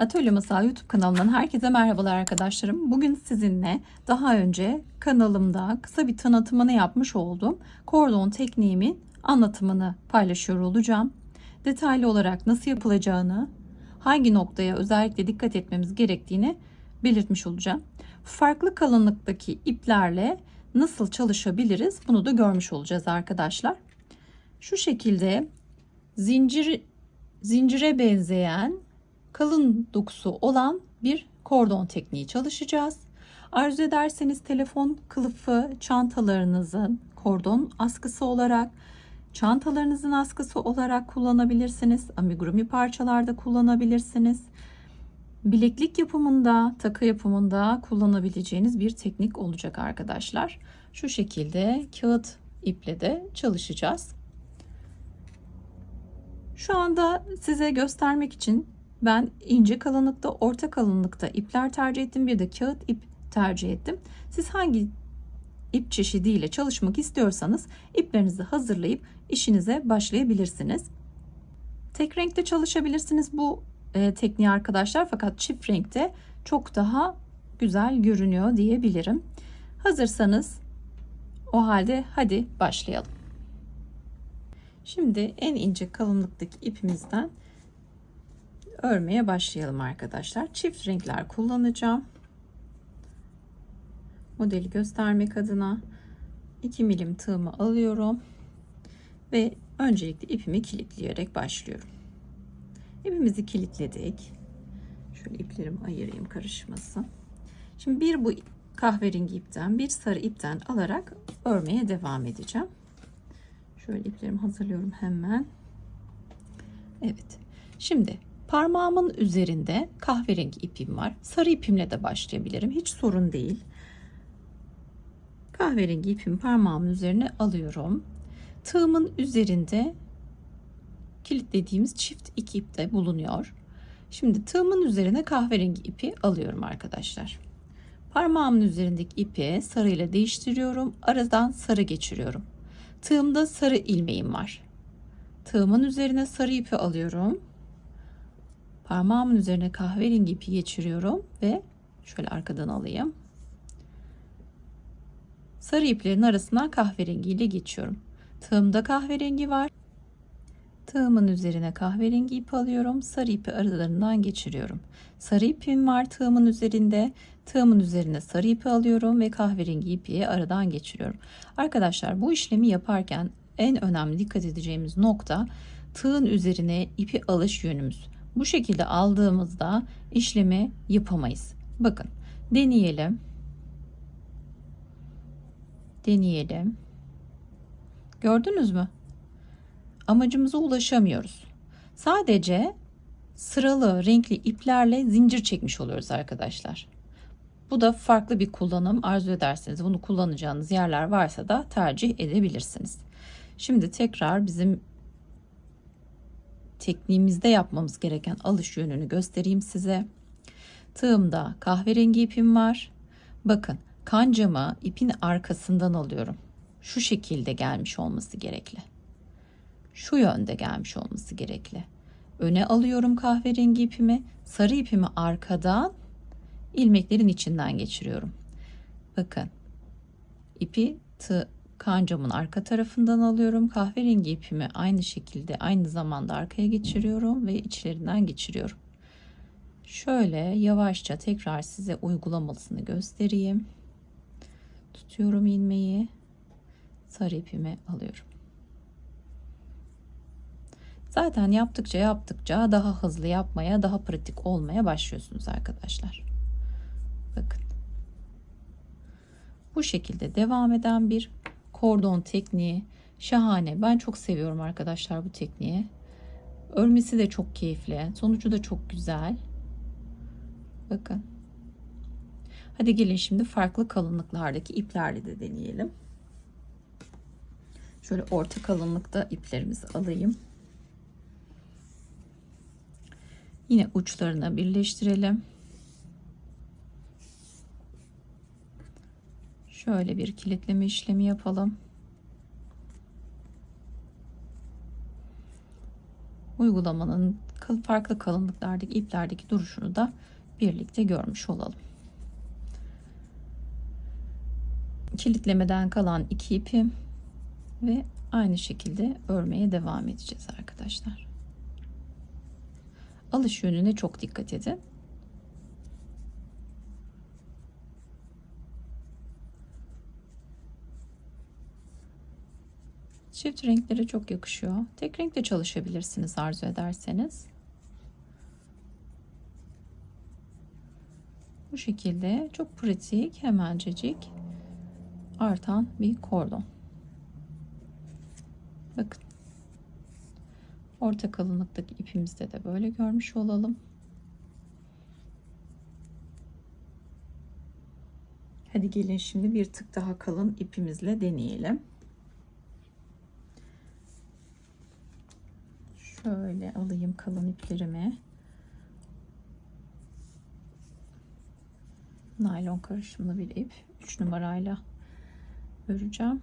Atölye Masal YouTube kanalından herkese merhabalar arkadaşlarım. Bugün sizinle daha önce kanalımda kısa bir tanıtımını yapmış olduğum kordon tekniğimin anlatımını paylaşıyor olacağım. Detaylı olarak nasıl yapılacağını, hangi noktaya özellikle dikkat etmemiz gerektiğini belirtmiş olacağım. Farklı kalınlıktaki iplerle nasıl çalışabiliriz bunu da görmüş olacağız arkadaşlar. Şu şekilde zincir zincire benzeyen kalın dokusu olan bir kordon tekniği çalışacağız. Arzu ederseniz telefon kılıfı çantalarınızın kordon askısı olarak çantalarınızın askısı olarak kullanabilirsiniz. Amigurumi parçalarda kullanabilirsiniz. Bileklik yapımında, takı yapımında kullanabileceğiniz bir teknik olacak arkadaşlar. Şu şekilde kağıt iple de çalışacağız. Şu anda size göstermek için ben ince kalınlıkta, orta kalınlıkta ipler tercih ettim. Bir de kağıt ip tercih ettim. Siz hangi ip çeşidiyle çalışmak istiyorsanız iplerinizi hazırlayıp işinize başlayabilirsiniz. Tek renkte çalışabilirsiniz bu e, tekniği arkadaşlar fakat çift renkte çok daha güzel görünüyor diyebilirim. Hazırsanız o halde hadi başlayalım. Şimdi en ince kalınlıktaki ipimizden örmeye başlayalım arkadaşlar. Çift renkler kullanacağım. Modeli göstermek adına 2 milim tığımı alıyorum ve öncelikle ipimi kilitleyerek başlıyorum. İpimizi kilitledik. Şöyle iplerimi ayırayım karışmasın. Şimdi bir bu kahverengi ipten bir sarı ipten alarak örmeye devam edeceğim. Şöyle iplerimi hazırlıyorum hemen. Evet. Şimdi parmağımın üzerinde kahverengi ipim var. Sarı ipimle de başlayabilirim. Hiç sorun değil. Kahverengi ipimi parmağımın üzerine alıyorum. Tığımın üzerinde kilitlediğimiz çift iki ip de bulunuyor. Şimdi tığımın üzerine kahverengi ipi alıyorum arkadaşlar. Parmağımın üzerindeki ipi sarı ile değiştiriyorum. Aradan sarı geçiriyorum. Tığımda sarı ilmeğim var. Tığımın üzerine sarı ipi alıyorum. Parmağımın üzerine kahverengi ipi geçiriyorum ve şöyle arkadan alayım. Sarı iplerin arasından kahverengi ile geçiyorum. Tığımda kahverengi var. Tığımın üzerine kahverengi ip alıyorum. Sarı ipi aralarından geçiriyorum. Sarı ipim var tığımın üzerinde. Tığımın üzerine sarı ipi alıyorum ve kahverengi ipi aradan geçiriyorum. Arkadaşlar bu işlemi yaparken en önemli dikkat edeceğimiz nokta tığın üzerine ipi alış yönümüz. Bu şekilde aldığımızda işlemi yapamayız. Bakın deneyelim. Deneyelim. Gördünüz mü? Amacımıza ulaşamıyoruz. Sadece sıralı renkli iplerle zincir çekmiş oluyoruz arkadaşlar. Bu da farklı bir kullanım. Arzu ederseniz bunu kullanacağınız yerler varsa da tercih edebilirsiniz. Şimdi tekrar bizim tekniğimizde yapmamız gereken alış yönünü göstereyim size. Tığımda kahverengi ipim var. Bakın kancamı ipin arkasından alıyorum. Şu şekilde gelmiş olması gerekli. Şu yönde gelmiş olması gerekli. Öne alıyorum kahverengi ipimi, sarı ipimi arkadan ilmeklerin içinden geçiriyorum. Bakın ipi tığ, kancamın arka tarafından alıyorum. Kahverengi ipimi aynı şekilde aynı zamanda arkaya geçiriyorum ve içlerinden geçiriyorum. Şöyle yavaşça tekrar size uygulamasını göstereyim. Tutuyorum ilmeği. Sarı ipimi alıyorum. Zaten yaptıkça yaptıkça daha hızlı yapmaya, daha pratik olmaya başlıyorsunuz arkadaşlar. Bakın. Bu şekilde devam eden bir kordon tekniği. Şahane. Ben çok seviyorum arkadaşlar bu tekniği. Örmesi de çok keyifli. Sonucu da çok güzel. Bakın. Hadi gelin şimdi farklı kalınlıklardaki iplerle de deneyelim. Şöyle orta kalınlıkta iplerimizi alayım. Yine uçlarına birleştirelim. Şöyle bir kilitleme işlemi yapalım. Uygulamanın farklı kalınlıklardaki iplerdeki duruşunu da birlikte görmüş olalım. Kilitlemeden kalan iki ipim ve aynı şekilde örmeye devam edeceğiz arkadaşlar. Alış yönüne çok dikkat edin. Çift renklere çok yakışıyor. Tek renkte çalışabilirsiniz arzu ederseniz. Bu şekilde çok pratik, hemencecik artan bir kordon. Bakın. Orta kalınlıktaki ipimizde de böyle görmüş olalım. Hadi gelin şimdi bir tık daha kalın ipimizle deneyelim. Şöyle alayım kalın iplerimi. Naylon karışımlı bir ip. 3 numarayla öreceğim.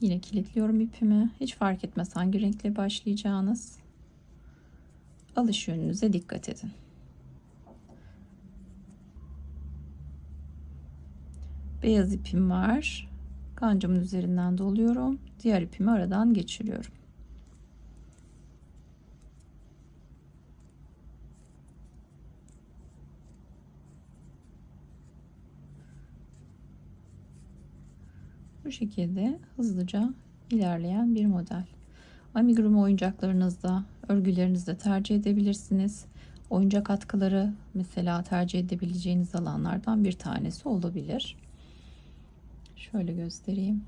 Yine kilitliyorum ipimi. Hiç fark etmez hangi renkle başlayacağınız. Alış yönünüze dikkat edin. Beyaz ipim var. Kancamın üzerinden doluyorum. Diğer ipimi aradan geçiriyorum. Bu şekilde hızlıca ilerleyen bir model. Amigurumi oyuncaklarınızda, örgülerinizde tercih edebilirsiniz. Oyuncak atkıları mesela tercih edebileceğiniz alanlardan bir tanesi olabilir. Şöyle göstereyim.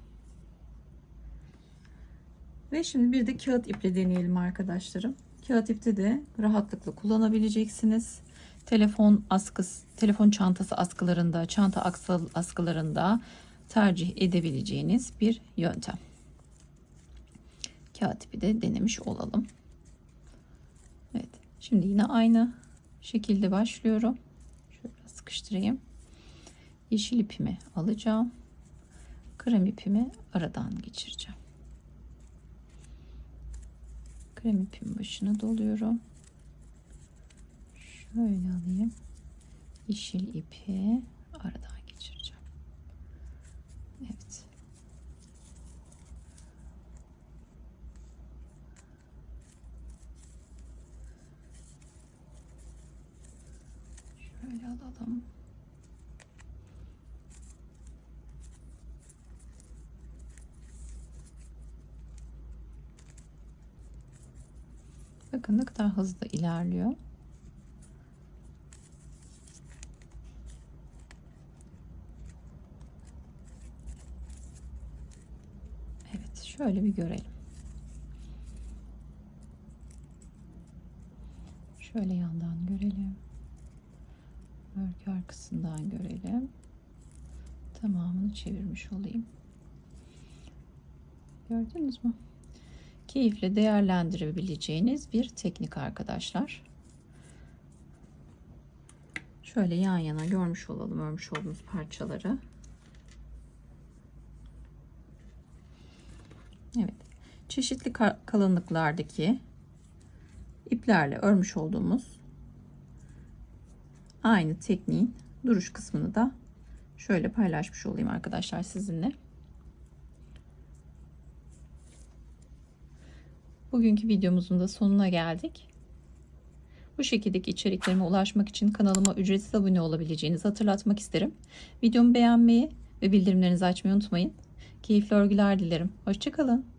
Ve şimdi bir de kağıt iple deneyelim arkadaşlarım. Kağıt ipte de rahatlıkla kullanabileceksiniz. Telefon askısı, telefon çantası askılarında, çanta askılarında tercih edebileceğiniz bir yöntem. Kağıt ipi de denemiş olalım. Evet. Şimdi yine aynı şekilde başlıyorum. Şöyle sıkıştırayım. Yeşil ipimi alacağım. Krem ipimi aradan geçireceğim. Krem ipin başına doluyorum. Şöyle alayım. Yeşil ipi aradan geçireceğim. Evet. Şöyle alalım. Bakın ne kadar hızlı ilerliyor. Evet, şöyle bir görelim. Şöyle yandan görelim. Örgü arkasından görelim. Tamamını çevirmiş olayım. Gördünüz mü? Keyifle değerlendirebileceğiniz bir teknik arkadaşlar. Şöyle yan yana görmüş olalım örmüş olduğumuz parçaları. Evet. Çeşitli kalınlıklardaki iplerle örmüş olduğumuz aynı tekniğin duruş kısmını da şöyle paylaşmış olayım arkadaşlar sizinle. Bugünkü videomuzun da sonuna geldik. Bu şekildeki içeriklerime ulaşmak için kanalıma ücretsiz abone olabileceğinizi hatırlatmak isterim. Videomu beğenmeyi ve bildirimlerinizi açmayı unutmayın. Keyifli örgüler dilerim. Hoşçakalın.